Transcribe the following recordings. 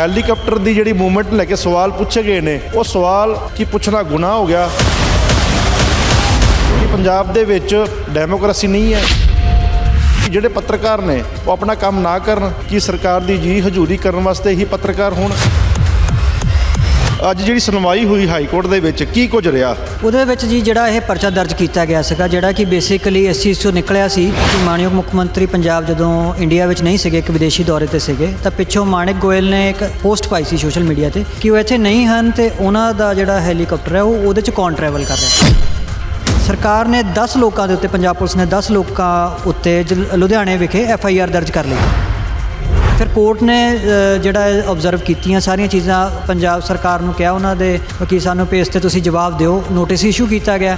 Helicopter ਦੀ ਜਿਹੜੀ movement ਲੈ ਕੇ ਸਵਾਲ ਪੁੱਛੇ ਗਏ ਨੇ, ਉਹ ਸਵਾਲ ਕੀ ਪੁੱਛਣਾ ਗੁਨਾਹ ਹੋ ਗਿਆ? ਕਿ ਪੰਜਾਬ ਦੇ ਵਿੱਚ ਡੈਮੋਕ੍ਰੇਸੀ ਨਹੀਂ ਹੈ? ਕਿ ਜਿਹੜੇ ਪੱਤਰਕਾਰ ਨੇ, ਉਹ ਆਪਣਾ ਕੰਮ ਨਾ ਕਰਨ, ਕਿ ਸਰਕਾਰ ਦੀ ਜੀ ਹਜ਼ੂਰੀ ਕਰਨ ਵਾਸਤੇ ਹੀ ਪੱਤਰਕਾਰ ਹੋਣ? ਅੱਜ ਜਿਹੜੀ ਸੁਣਵਾਈ ਹੋਈ ਹਾਈ ਕੋਰਟ ਦੇ ਵਿੱਚ, ਕੀ ਕੁਝ ਰਿਹਾ? ਉਹਦੇ ਵਿੱਚ ਜੀ ਜਿਹੜਾ ਇਹ ਪਰਚਾ ਦਰਜ ਕੀਤਾ ਗਿਆ ਸੀਗਾ, ਜਿਹੜਾ ਕਿ ਬੇਸਿਕਲੀ ਇਸ ਚੀਜ਼ ਤੋਂ ਨਿਕਲਿਆ ਸੀ ਕਿ ਮਾਨਯੋਗ ਮੁੱਖ ਮੰਤਰੀ ਪੰਜਾਬ ਜਦੋਂ ਇੰਡੀਆ ਵਿੱਚ ਨਹੀਂ ਸੀਗੇ, ਇੱਕ ਵਿਦੇਸ਼ੀ ਦੌਰੇ ਤੇ ਸੀਗੇ, ਤਾਂ ਪਿੱਛੋਂ ਮਾਨਿਕ ਗੋਇਲ ਨੇ ਇੱਕ ਪੋਸਟ ਪਾਈ ਸੀ ਸੋਸ਼ਲ ਮੀਡੀਆ ਤੇ ਕਿ ਉਹ ਇੱਥੇ ਨਹੀਂ ਹਨ ਤੇ ਉਹਨਾਂ ਦਾ ਜਿਹੜਾ ਹੈਲੀਕਾਪਟਰ ਹੈ, ਉਹ ਉਹਦੇ ਚ ਕੌਣ ਟਰੈਵਲ ਕਰ ਰਿਹਾ ਸਰਕਾਰ ਨੇ 10 ਲੋਕਾਂ ਦੇ ਉੱਤੇ, ਪੰਜਾਬ ਪੁਲਿਸ ਨੇ 10 ਲੋਕਾਂ ਉੱਤੇ ਜ- ਲੁਧਿਆਣੇ ਵਿਖੇ ਐਫ ਆਈ ਆਰ ਦਰਜ ਕਰ ਲਈ। ਫਿਰ ਕੋਰਟ ਨੇ ਜਿਹੜਾ ਆਬਜ਼ਰਵ ਕੀਤੀਆਂ ਸਾਰੀਆਂ ਚੀਜ਼ਾਂ, ਪੰਜਾਬ ਸਰਕਾਰ ਨੂੰ ਕਿਹਾ ਉਹਨਾਂ ਦੇ ਕਿ ਸਾਨੂੰ ਪੇਸ ਤੇ ਤੁਸੀਂ ਜਵਾਬ ਦਿਓ ਨੋਟਿਸ ਇਸ਼ੂ ਕੀਤਾ ਗਿਆ।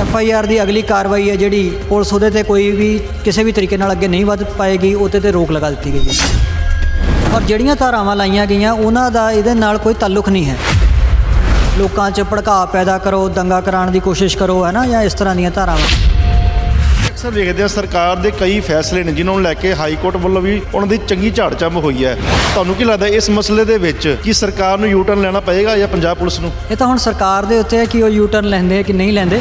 ਐਫ ਆਈ ਆਰ ਦੀ ਅਗਲੀ ਕਾਰਵਾਈ ਹੈ ਜਿਹੜੀ ਪੁਲਿਸ ਉਹਦੇ ਤੇ ਕੋਈ ਵੀ, ਕਿਸੇ ਵੀ ਤਰੀਕੇ ਨਾਲ ਅੱਗੇ ਨਹੀਂ ਵਧ ਪਾਏਗੀ, ਉਹਦੇ ਤੇ ਰੋਕ ਲਗਾ ਦਿੱਤੀ ਗਈ ਹੈ। ਔਰ ਜਿਹੜੀਆਂ ਧਾਰਾਵਾਂ ਲਾਈਆਂ ਗਈਆਂ, ਉਹਨਾਂ ਦਾ ਇਹਦੇ ਨਾਲ ਕੋਈ ਤਾਲੁਕ ਨਹੀਂ ਹੈ। ਲੋਕਾਂ 'ਚ ਭੜਕਾਅ ਪੈਦਾ ਕਰੋ, ਦੰਗਾ ਕਰਾਉਣ ਦੀ ਕੋਸ਼ਿਸ਼ ਕਰੋ, ਹੈ ਨਾ, ਜਾਂ ਇਸ ਤਰ੍ਹਾਂ ਦੀਆਂ ਧਾਰਾਵਾਂ। ਅਕਸਰ ਵੇਖਦੇ ਆ ਸਰਕਾਰ ਦੇ ਕਈ ਫੈਸਲੇ ਨੇ ਜਿਨ੍ਹਾਂ ਨੂੰ ਲੈ ਕੇ ਹਾਈ ਕੋਰਟ ਵੱਲੋਂ ਵੀ ਉਹਨਾਂ ਦੀ ਚੰਗੀ ਝਾੜ ਚੰਬ ਹੋਈ ਹੈ। ਤੁਹਾਨੂੰ ਕੀ ਲੱਗਦਾ ਇਸ ਮਸਲੇ ਦੇ ਵਿੱਚ ਕੀ ਸਰਕਾਰ ਨੂੰ ਯੂ ਟਰਨ ਲੈਣਾ ਪਏਗਾ ਜਾਂ ਪੰਜਾਬ ਪੁਲਿਸ ਨੂੰ? ਇਹ ਤਾਂ ਹੁਣ ਸਰਕਾਰ ਦੇ ਉੱਤੇ ਹੈ ਕਿ ਉਹ ਯੂ ਟਰਨ ਲੈਂਦੇ ਹੈ ਕਿ ਨਹੀਂ ਲੈਂਦੇ।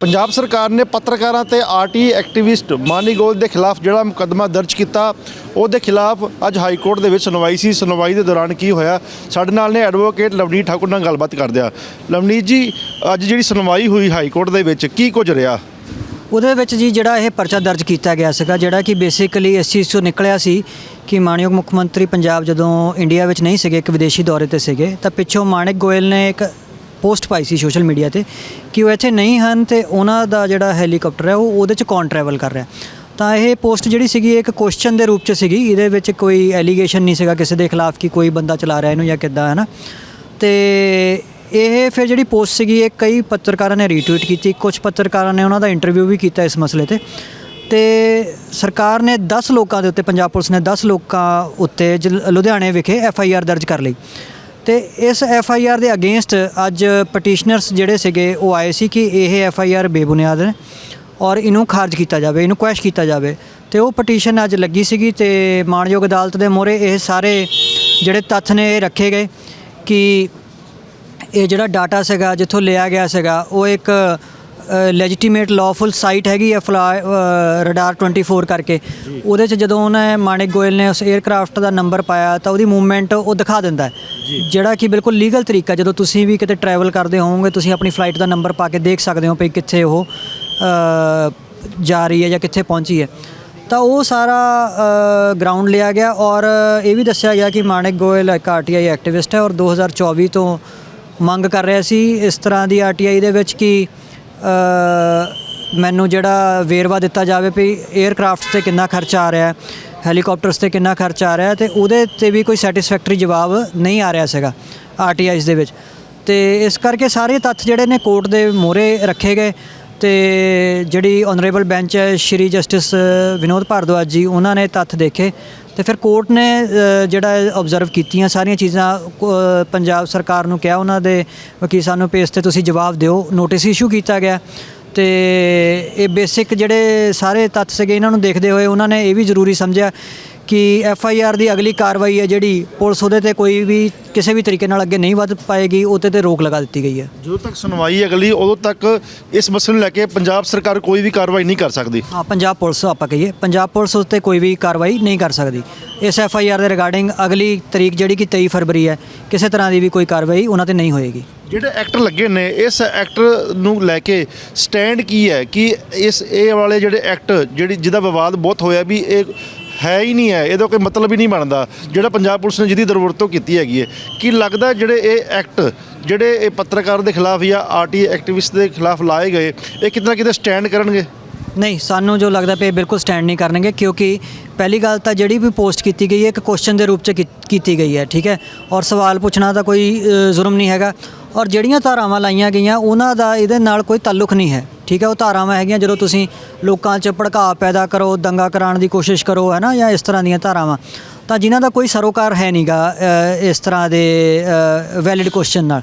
ਪੰਜਾਬ ਸਰਕਾਰ ਨੇ ਪੱਤਰਕਾਰਾਂ ਤੇ ਆਰਟੀ ਐਕਟਿਵਿਸਟ ਮਾਨੀ ਗੋਲ ਦੇ ਖਿਲਾਫ ਜਿਹੜਾ ਮੁਕੱਦਮਾ ਦਰਜ ਕੀਤਾ, ਉਹਦੇ ਖਿਲਾਫ ਅੱਜ ਹਾਈ ਕੋਰਟ ਦੇ ਵਿੱਚ ਸੁਣਵਾਈ ਸੀ। ਸੁਣਵਾਈ ਦੇ ਦੌਰਾਨ ਕੀ ਹੋਇਆ? ਸਾਡੇ ਨਾਲ ਨੇ ਐਡਵੋਕੇਟ ਲਵਨੀਤ ਠਾਕੁਰ ਨਾਲ ਗੱਲਬਾਤ ਕਰਦੇ ਆ ਲਵਨੀਤ ਜੀ, ਅੱਜ ਜਿਹੜੀ ਸੁਣਵਾਈ ਹੋਈ ਹਾਈ ਕੋਰਟ ਦੇ ਵਿੱਚ, ਕੀ ਕੁਝ ਰਿਹਾ? ਉਹਦੇ ਵਿੱਚ ਜੀ ਜਿਹੜਾ ਇਹ ਪਰਚਾ ਦਰਜ ਕੀਤਾ ਗਿਆ ਸੀਗਾ, ਜਿਹੜਾ ਕਿ ਬੇਸਿਕਲੀ ਇਸ ਚੀਜ਼ ਤੋਂ ਨਿਕਲਿਆ ਸੀ ਕਿ ਮਾਨਯੋਗ ਮੁੱਖ ਮੰਤਰੀ ਪੰਜਾਬ ਜਦੋਂ ਇੰਡੀਆ ਵਿੱਚ ਨਹੀਂ ਸੀਗੇ, ਇੱਕ ਵਿਦੇਸ਼ੀ ਦੌਰੇ ਤੇ ਸੀਗੇ, ਤਾਂ ਪਿੱਛੋਂ ਮਾਨਿਕ ਗੋਇਲ ਨੇ ਇੱਕ ਪੋਸਟ ਪਾਈ ਸੀ ਸੋਸ਼ਲ ਮੀਡੀਆ ਤੇ ਕਿ ਉਹ ਇੱਥੇ ਨਹੀਂ ਹਨ ਤੇ ਉਹਨਾਂ ਦਾ ਜਿਹੜਾ ਹੈਲੀਕਾਪਟਰ ਹੈ ਉਹ ਉਹਦੇ ਚ ਕੌਣ ਟਰੈਵਲ ਕਰ ਰਿਹਾ। ਤਾਂ ਇਹ ਪੋਸਟ ਜਿਹੜੀ ਸੀਗੀ ਇੱਕ ਕੁਐਸਚਨ ਦੇ ਰੂਪ ਚ ਸੀਗੀ, ਇਹਦੇ ਵਿੱਚ ਕੋਈ ਐਲੀਗੇਸ਼ਨ ਨਹੀਂ ਸੀਗਾ ਕਿਸੇ ਦੇ ਖਿਲਾਫ ਕਿ ਕੋਈ ਬੰਦਾ ਚਲਾ ਰਿਹਾ ਇਹਨੂੰ ਜਾਂ ਕਿੱਦਾਂ ਹੈ ਨਾ ਤੇ ਇਹ ਫਿਰ ਜਿਹੜੀ ਪੋਸਟ ਸੀਗੀ, ਇਹ ਕਈ ਪੱਤਰਕਾਰਾਂ ਨੇ ਰੀਟਵੀਟ ਕੀਤੀ ਕੁਝ ਪੱਤਰਕਾਰਾਂ ਨੇ ਉਹਨਾਂ ਦਾ ਇੰਟਰਵਿਊ ਵੀ ਕੀਤਾ ਇਸ ਮਸਲੇ ਤੇ। ਤੇ ਸਰਕਾਰ ਨੇ 10 ਲੋਕਾਂ ਦੇ ਉੱਤੇ, ਪੰਜਾਬ ਪੁਲਿਸ ਨੇ 10 ਲੋਕਾਂ ਉੱਤੇ ਜ- ਲੁਧਿਆਣੇ ਵਿਖੇ ਐਫ ਆਈ ਆਰ ਦਰਜ ਕਰ ਲਈ। ਤੇ ਇਸ ਐਫ ਆਈ ਆਰ ਦੇ ਅਗੇਂਸਟ ਅੱਜ ਪਟੀਸ਼ਨਰਸ ਜਿਹੜੇ ਸੀਗੇ, ਉਹ ਆਏ ਸੀ ਕਿ ਇਹ ਐਫ ਆਈ ਆਰ ਬੇਬੁਨਿਆਦ ਨੇ ਔਰ ਇਹਨੂੰ ਖਾਰਜ ਕੀਤਾ ਜਾਵੇ, ਇਹਨੂੰ ਕੁਐਸ਼ ਕੀਤਾ ਜਾਵੇ। ਤੇ ਉਹ ਪਟੀਸ਼ਨ ਅੱਜ ਲੱਗੀ ਸੀਗੀ ਤੇ ਮਾਣਯੋਗ ਅਦਾਲਤ ਦੇ ਮੋਹਰੇ ਇਹ ਸਾਰੇ ਜਿਹੜੇ ਤੱਥ ਨੇ ਇਹ ਰੱਖੇ ਗਏ ਕਿ ਇਹ ਜਿਹੜਾ ਡਾਟਾ ਸੀਗਾ, ਜਿੱਥੋਂ ਲਿਆ ਗਿਆ ਸੀਗਾ, ਉਹ ਇੱਕ ਲੈਜੀਟੀਮੇਟ ਲਾਫੁਲ ਸਾਈਟ ਹੈਗੀ ਹੈ ਫਲਾਈ ਰਡਾਰ 24 ਕਰਕੇ। ਉਹਦੇ 'ਚ ਜਦੋਂ ਉਹਨੇ ਮਾਨਿਕ ਗੋਇਲ ਨੇ ਉਸ 에ਅਰਕ੍ਰਾਫਟ ਦਾ ਨੰਬਰ ਪਾਇਆ ਤਾਂ ਉਹਦੀ ਮੂਵਮੈਂਟ ਉਹ ਦਿਖਾ ਦਿੰਦਾ ਜਿਹੜਾ ਕਿ ਬਿਲਕੁਲ ਲੀਗਲ ਤਰੀਕਾ ਜਦੋਂ ਤੁਸੀਂ ਵੀ ਕਿਤੇ ਟਰੈਵਲ ਕਰਦੇ ਹੋਵੋਗੇ ਤੁਸੀਂ ਆਪਣੀ ਫਲਾਈਟ ਦਾ ਨੰਬਰ ਪਾ ਕੇ ਦੇਖ ਸਕਦੇ ਹੋ ਕਿ ਕਿੱਥੇ ਉਹ ਜਾ ਰਹੀ ਹੈ ਜਾਂ ਕਿੱਥੇ ਪਹੁੰਚੀ ਹੈ। ਤਾਂ ਉਹ ਸਾਰਾ ਗਰਾਊਂਡ ਲਿਆ ਗਿਆ ਔਰ ਇਹ ਵੀ ਦੱਸਿਆ ਗਿਆ ਕਿ ਮਾਨਿਕ ਗੋਇਲ ਇੱਕ ਆਰਟੀਆਈ ਐਕਟਿਵਿਸਟ ਹੈ ਔਰ 2024 ਤੋਂ ਮੰਗ ਕਰ ਰਿਹਾ ਸੀ ਇਸ ਤਰ੍ਹਾਂ ਦੀ ਆਰਟੀਆਈ ਦੇ ਵਿੱਚ ਕਿ ਮੈਨੂੰ ਜਿਹੜਾ ਵੇਰਵਾ ਦਿੱਤਾ ਜਾਵੇ ਵੀ 에ਅਰਕ੍ਰਾਫਟਸ ਤੇ ਕਿੰਨਾ ਖਰਚਾ ਆ ਰਿਹਾ ਹੈ ਹੈਲੀਕਾਪਟਰਸ ਤੇ ਕਿੰਨਾ ਖਰਚਾ ਆ ਰਿਹਾ ਹੈ ਤੇ ਉਹਦੇ ਤੇ ਵੀ ਕੋਈ ਸੈਟੀਸਫੈਕਟਰੀ ਜਵਾਬ ਨਹੀਂ ਆ ਰਿਹਾ ਸੀਗਾ ਆਰਟੀਆਈਸ ਦੇ ਵਿੱਚ। ਤੇ ਇਸ ਕਰਕੇ ਸਾਰੇ ਤੱਥ ਜਿਹੜੇ ਨੇ ਕੋਰਟ ਦੇ ਮੋਹਰੇ ਰੱਖੇ ਗਏ। ਤੇ ਜਿਹੜੀ ਆਨਰੇਬਲ ਬੈਂਚ ਹੈ, ਸ਼੍ਰੀ ਜਸਟਿਸ ਵਿਨੋਦ ਭਾਰਦਵਾਜ ਜੀ, ਉਹਨਾਂ ਨੇ ਤੱਥ ਦੇਖੇ ਤੇ ਫਿਰ ਕੋਰਟ ਨੇ ਜਿਹੜਾ ਆਬਜ਼ਰਵ ਕੀਤੀਆਂ ਸਾਰੀਆਂ ਚੀਜ਼ਾਂ ਪੰਜਾਬ ਸਰਕਾਰ ਨੂੰ ਕਿਹਾ ਉਹਨਾਂ ਦੇ ਕਿ ਸਾਨੂੰ ਪੇਸ ਤੇ ਤੁਸੀਂ ਜਵਾਬ ਦਿਓ। ਨੋਟਿਸ ਇਸ਼ੂ ਕੀਤਾ ਗਿਆ ਤੇ ਇਹ ਬੇਸਿਕ ਜਿਹੜੇ ਸਾਰੇ ਤੱਥ ਸੀਗੇ, ਇਹਨਾਂ ਨੂੰ ਦੇਖਦੇ ਹੋਏ ਉਹਨਾਂ ਨੇ ਇਹ ਵੀ ਜ਼ਰੂਰੀ ਸਮਝਿਆ ਕਿ ਐਫ ਆਈ ਆਰ ਦੀ ਅਗਲੀ ਕਾਰਵਾਈ ਹੈ ਜਿਹੜੀ ਪੁਲਿਸ ਉਹਦੇ ਤੇ ਕੋਈ ਵੀ ਕਿਸੇ ਵੀ ਤਰੀਕੇ ਨਾਲ ਅੱਗੇ ਨਹੀਂ ਵਧ ਪਾਏਗੀ ਉਹਦੇ ਤੇ ਰੋਕ ਲਗਾ ਦਿੱਤੀ ਗਈ ਹੈ। ਜਦੋਂ ਤੱਕ ਸੁਣਵਾਈ ਅਗਲੀ ਉਦੋਂ ਤੱਕ ਇਸ ਮਸਲੇ ਨੂੰ ਲੈ ਕੇ ਪੰਜਾਬ ਸਰਕਾਰ ਕੋਈ ਵੀ ਕਾਰਵਾਈ ਨਹੀਂ ਕਰ ਸਕਦੀ। ਹਾਂ ਪੰਜਾਬ ਪੁਲਿਸ ਆਪਾਂ ਕਹੀਏ ਪੰਜਾਬ ਪੁਲਿਸ ਉਸ ਤੇ ਕੋਈ ਵੀ ਕਾਰਵਾਈ ਨਹੀਂ ਕਰ ਸਕਦੀ। ਇਸ ਐਫ ਆਈ ਆਰ ਦੇ ਰਿਗਾਰਡਿੰਗ ਅਗਲੀ ਤਰੀਕ ਜਿਹੜੀ ਕਿ 23 ਫਰਵਰੀ ਹੈ ਕਿਸੇ ਤਰ੍ਹਾਂ ਦੀ ਵੀ ਕੋਈ ਕਾਰਵਾਈ ਉਹਨਾਂ ਤੇ ਨਹੀਂ ਹੋਏਗੀ। ਜਿਹੜੇ ਐਕਟਰ ਲੱਗੇ ਨੇ ਇਸ ਐਕਟਰ ਨੂੰ ਲੈ ਕੇ ਸਟੈਂਡ ਕੀ ਹੈ ਕਿ ਇਸ ਇਹ ਵਾਲੇ ਜਿਹੜੇ ਐਕਟ ਜਿਹੜੀ ਜਿਹਦਾ ਵਿਵਾਦ ਬਹੁਤ ਹੋਇਆ ਵੀ ਇਹ ਹੈ ਹੀ ਨਹੀਂ ਹੈ, ਇਹਦਾ ਕੋਈ ਮਤਲਬ ਹੀ ਨਹੀਂ ਬਣਦਾ। ਜਿਹੜਾ ਪੰਜਾਬ ਪੁਲਿਸ ਨੇ ਜਿਹਦੀ ਦੁਰਵਰਤੋਂ ਕੀਤੀ ਹੈਗੀ ਹੈ, ਕੀ ਲੱਗਦਾ ਜਿਹੜੇ ਇਹ ਐਕਟ ਜਿਹੜੇ ਇਹ ਪੱਤਰਕਾਰ ਦੇ ਖਿਲਾਫ ਜਾਂ ਆਰਟੀ ਐਕਟਿਵਿਸਟ ਦੇ ਖਿਲਾਫ ਲਾਏ ਗਏ, ਇਹ ਕਿਤੇ ਨਾ ਕਿਤੇ ਸਟੈਂਡ ਕਰਨਗੇ? ਨਹੀਂ, ਸਾਨੂੰ ਜੋ ਲੱਗਦਾ ਪਿਆ ਇਹ ਬਿਲਕੁਲ ਸਟੈਂਡ ਨਹੀਂ ਕਰਨਗੇ, ਕਿਉਂਕਿ ਪਹਿਲੀ ਗੱਲ ਤਾਂ ਜਿਹੜੀ ਵੀ ਪੋਸਟ ਕੀਤੀ ਗਈ ਹੈ, ਇੱਕ ਕੁਐਸਚਨ ਦੇ ਰੂਪ ਚ ਕੀ- ਕੀਤੀ ਗਈ ਹੈ, ਠੀਕ ਹੈ? ਔਰ ਸਵਾਲ ਪੁੱਛਣਾ ਤਾਂ ਕੋਈ ਜ਼ੁਰਮ ਨਹੀਂ ਹੈਗਾ। ਔਰ ਜਿਹੜੀਆਂ ਧਾਰਾਵਾਂ ਲਾਈਆਂ ਗਈਆਂ, ਉਹਨਾਂ ਦਾ ਇਹਦੇ ਨਾਲ ਕੋਈ ਤਾਲੁਕ ਨਹੀਂ ਹੈ। ਠੀਕ ਹੈ ਉਹ ਧਾਰਾਵਾਂ ਹੈਗੀਆਂ ਜਦੋਂ ਤੁਸੀਂ ਲੋਕਾਂ 'ਚ ਭੜਕਾ ਪੈਦਾ ਕਰੋ ਦੰਗਾ ਕਰਾਉਣ ਦੀ ਕੋਸ਼ਿਸ਼ ਕਰੋ ਹੈ ਨਾ ਜਾਂ ਇਸ ਤਰ੍ਹਾਂ ਦੀਆਂ ਧਾਰਾਵਾਂ ਤਾਂ ਜਿਨ੍ਹਾਂ ਦਾ ਕੋਈ ਸਰੋਕਾਰ ਹੈ ਨਹੀਂਗਾ ਇਸ ਤਰ੍ਹਾਂ ਦੇ ਵੈਲਿਡ ਕੁਐਸਚਨ ਨਾਲ।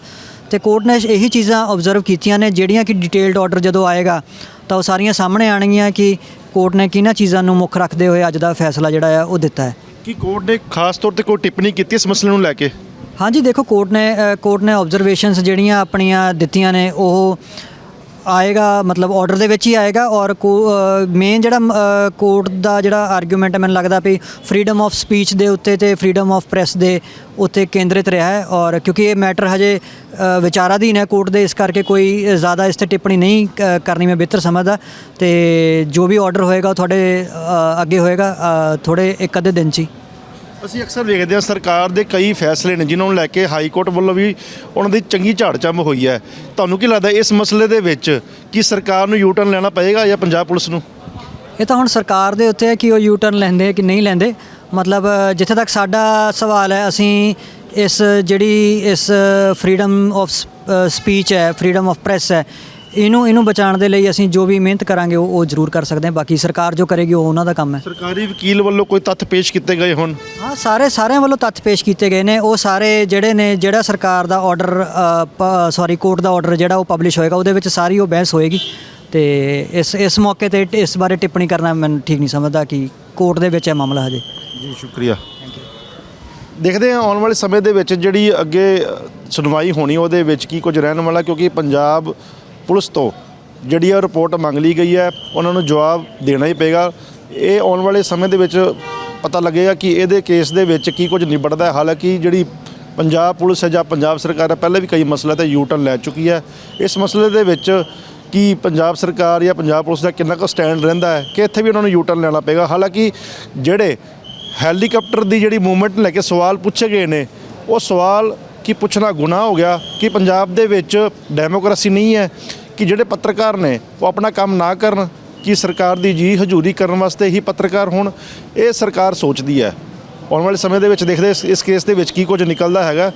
ਤੇ ਕੋਰਟ ਨੇ ਇਹੀ ਚੀਜ਼ਾਂ ਆਬਜ਼ਰਵ ਕੀਤੀਆਂ ਨੇ ਜਿਹੜੀਆਂ ਕਿ ਡਿਟੇਲਡ ਆਰਡਰ ਜਦੋਂ ਆਏਗਾ ਤਾਂ ਉਹ ਸਾਰੀਆਂ ਸਾਹਮਣੇ ਆਣਗੀਆਂ ਕਿ ਕੋਰਟ ਨੇ ਕਿਹਨਾਂ ਚੀਜ਼ਾਂ ਨੂੰ ਮੁੱਖ ਰੱਖਦੇ ਹੋਏ ਅੱਜ ਦਾ ਫੈਸਲਾ ਜਿਹੜਾ ਆ ਉਹ ਦਿੱਤਾ ਹੈ। ਕੀ ਕੋਰਟ ਨੇ ਖਾਸ ਤੌਰ ਤੇ ਕੋਈ ਟਿੱਪਣੀ ਕੀਤੀ ਇਸ ਮਸਲੇ ਨੂੰ ਲੈ ਕੇ? ਹਾਂਜੀ ਦੇਖੋ ਕੋਰਟ ਨੇ ਕੋਰਟ ਨੇ ਆਬਜ਼ਰਵੇਸ਼ਨਸ ਜਿਹੜੀਆਂ ਆਪਣੀਆਂ ਦਿੱਤੀਆਂ ਨੇ ਉਹ ਆਏਗਾ, ਮਤਲਬ ਆਰਡਰ ਦੇ ਵਿੱਚ ਹੀ ਆਏਗਾ ਔਰ ਮੇਨ ਜਿਹੜਾ ਕੋਰਟ ਦਾ ਜਿਹੜਾ ਆਰਗੂਮੈਂਟ ਮੈਨੂੰ ਲੱਗਦਾ ਵੀ ਫਰੀडम ਆਫ ਸਪੀਚ ਦੇ ਉੱਤੇ ਤੇ ਫਰੀडम ਆਫ ਪ੍ਰੈਸ ਦੇ ਉੱਤੇ ਕੇਂਦਰਿਤ ਰਿਹਾ ਹੈ ਔਰ ਕਿਉਂਕਿ ਇਹ ਮੈਟਰ ਹਜੇ ਵਿਚਾਰਾਧੀਨ ਹੈ ਕੋਰਟ ਦੇ, ਇਸ ਕਰਕੇ ਕੋਈ ਜ਼ਿਆਦਾ ਇਸ ਤੇ ਟਿੱਪਣੀ ਨਹੀਂ ਕਰਨੀ ਮੈਂ ਬਿਹਤਰ ਸਮਝਦਾ। ਤੇ ਜੋ ਵੀ ਆਰਡਰ ਹੋਏਗਾ ਤੁਹਾਡੇ ਅੱਗੇ ਹੋਏਗਾ ਥੋੜੇ ਇੱਕ ਅੱਧੇ ਦਿਨ 'ਚ ਹੀ। ਅਸੀਂ ਅਕਸਰ ਵੇਖਦੇ ਹਾਂ ਸਰਕਾਰ ਦੇ ਕਈ ਫੈਸਲੇ ਨੇ ਜਿਨ੍ਹਾਂ ਨੂੰ ਲੈ ਕੇ ਹਾਈ ਕੋਰਟ ਵੱਲੋਂ ਵੀ ਉਹਨਾਂ ਦੀ ਚੰਗੀ ਝਾੜ ਝਾੜਚੰਮ ਹੋਈ ਹੈ। ਤੁਹਾਨੂੰ ਕੀ ਲੱਗਦਾ ਇਸ ਮਸਲੇ ਦੇ ਵਿੱਚ ਕੀ ਸਰਕਾਰ ਨੂੰ ਯੂ ਟਰਨ ਲੈਣਾ ਪਏਗਾ ਜਾਂ ਪੰਜਾਬ ਪੁਲਿਸ ਨੂੰ? ਇਹ ਤਾਂ ਹੁਣ ਸਰਕਾਰ ਦੇ ਉੱਤੇ ਹੈ ਕਿ ਉਹ ਯੂ ਟਰਨ ਲੈਂਦੇ ਕਿ ਨਹੀਂ ਲੈਂਦੇ। ਮਤਲਬ, ਜਿੱਥੇ ਤੱਕ ਸਾਡਾ ਸਵਾਲ ਹੈ, ਅਸੀਂ ਇਸ ਜਿਹੜੀ ਇਸ ਫਰੀडम ਆਫ ਸਪੀਚ ਹੈ ਫਰੀडम ਆਫ ਪ੍ਰੈਸ ਹੈ ਇਹਨੂੰ ਇਹਨੂੰ ਬਚਾਉਣ ਦੇ ਲਈ ਅਸੀਂ ਜੋ ਵੀ ਮਿਹਨਤ ਕਰਾਂਗੇ ਉਹ ਉਹ ਜ਼ਰੂਰ ਕਰ ਸਕਦੇ ਹਾਂ। ਬਾਕੀ ਸਰਕਾਰ ਜੋ ਕਰੇਗੀ ਉਹ ਉਹਨਾਂ ਦਾ ਕੰਮ ਹੈ। ਸਰਕਾਰੀ ਵਕੀਲ ਵੱਲੋਂ ਕੋਈ ਤੱਥ ਪੇਸ਼ ਕੀਤੇ ਗਏ ਹੁਣ? ਹਾਂ ਸਾਰੇ ਸਾਰਿਆਂ ਵੱਲੋਂ ਤੱਥ ਪੇਸ਼ ਕੀਤੇ ਗਏ ਨੇ। ਉਹ ਸਾਰੇ ਜਿਹੜੇ ਨੇ ਜਿਹੜਾ ਸਰਕਾਰ ਦਾ ਆਰਡਰ ਸੌਰੀ ਕੋਰਟ ਦਾ ਆਰਡਰ ਜਿਹੜਾ ਉਹ ਪਬਲਿਸ਼ ਹੋਏਗਾ ਉਹਦੇ ਵਿੱਚ ਸਾਰੀ ਉਹ ਬਹਿਸ ਹੋਏਗੀ। ਤੇ ਇਸ ਇਸ ਮੌਕੇ ਤੇ ਇਸ ਬਾਰੇ ਟਿੱਪਣੀ ਕਰਨਾ ਮੈਨੂੰ ਠੀਕ ਨਹੀਂ ਸਮਝਦਾ ਕਿ ਕੋਰਟ ਦੇ ਵਿੱਚ ਇਹ ਮਾਮਲਾ ਹਜੇ। ਜੀ ਸ਼ੁਕਰੀਆ। ਦੇਖਦੇ ਹਾਂ ਆਉਣ ਵਾਲੇ ਸਮੇਂ ਦੇ ਵਿੱਚ ਜਿਹੜੀ ਅੱਗੇ ਸੁਣਵਾਈ ਹੋਣੀ ਉਹਦੇ ਵਿੱਚ ਕੀ ਕੁਝ ਰਹਿਣ ਵਾਲਾ ਕਿਉਂਕਿ ਪੰਜਾਬ ਪੁਲਿਸ ਤੋਂ ਜਿਹੜੀ ਆ ਰਿਪੋਰਟ ਮੰਗ ਲਈ ਗਈ ਹੈ, ਉਹਨਾਂ ਨੂੰ ਜਵਾਬ ਦੇਣਾ ਹੀ ਪਏਗਾ। ਇਹ ਆਉਣ ਵਾਲੇ ਸਮੇਂ ਦੇ ਵਿੱਚ ਪਤਾ ਲੱਗੇਗਾ ਕਿ ਇਹਦੇ ਕੇਸ ਦੇ ਵਿੱਚ ਕੀ ਕੁਝ ਨਿਬੜਦਾ ਹੈ। ਹਾਲਾਂਕਿ ਜਿਹੜੀ ਪੰਜਾਬ ਪੁਲਿਸ ਹੈ ਜਾਂ ਪੰਜਾਬ ਸਰਕਾਰ ਹੈ, ਪਹਿਲਾਂ ਵੀ ਕਈ ਮਸਲੇ ਤੇ ਯੂ ਟਰਨ ਲੈ ਚੁੱਕੀ ਹੈ। ਇਸ ਮਸਲੇ ਦੇ ਵਿੱਚ ਕੀ ਪੰਜਾਬ ਸਰਕਾਰ ਜਾਂ ਪੰਜਾਬ ਪੁਲਿਸ ਦਾ ਕਿੰਨਾ ਕੁ ਸਟੈਂਡ ਰਹਿੰਦਾ ਹੈ, ਕਿ ਇੱਥੇ ਵੀ ਉਹਨਾਂ ਨੂੰ ਯੂ ਟਰਨ ਲੈਣਾ ਪਏਗਾ। ਹਾਲਾਂਕਿ ਜਿਹੜੇ ਹੈਲੀਕਾਪਟਰ ਦੀ ਜਿਹੜੀ ਮੂਵਮੈਂਟ ਲੈ ਕੇ ਸਵਾਲ ਪੁੱਛੇ ਗਏ ਨੇ, ਉਹ ਸਵਾਲ ਕਿ ਪੁੱਛਣਾ, ਗੁਨਾਹ ਹੋ ਗਿਆ ਕਿ ਪੰਜਾਬ ਦੇ ਵਿੱਚ ਡੈਮੋਕ੍ਰੇਸੀ ਨਹੀਂ ਹੈ, ਕਿ ਜਿਹੜੇ ਪੱਤਰਕਾਰ ਨੇ ਉਹ ਆਪਣਾ ਕੰਮ ਨਾ ਕਰਨ, ਕਿ ਸਰਕਾਰ ਦੀ ਜੀ ਹਜ਼ੂਰੀ ਕਰਨ ਵਾਸਤੇ ਹੀ ਪੱਤਰਕਾਰ ਹੋਣ, ਇਹ ਸਰਕਾਰ ਸੋਚਦੀ ਹੈ। ਆਉਣ ਵਾਲੇ ਸਮੇਂ ਦੇ ਵਿੱਚ ਦੇਖਦੇ ਇਸ ਕੇਸ ਦੇ ਵਿੱਚ ਕੀ ਕੁਝ ਨਿਕਲਦਾ ਹੈਗਾ।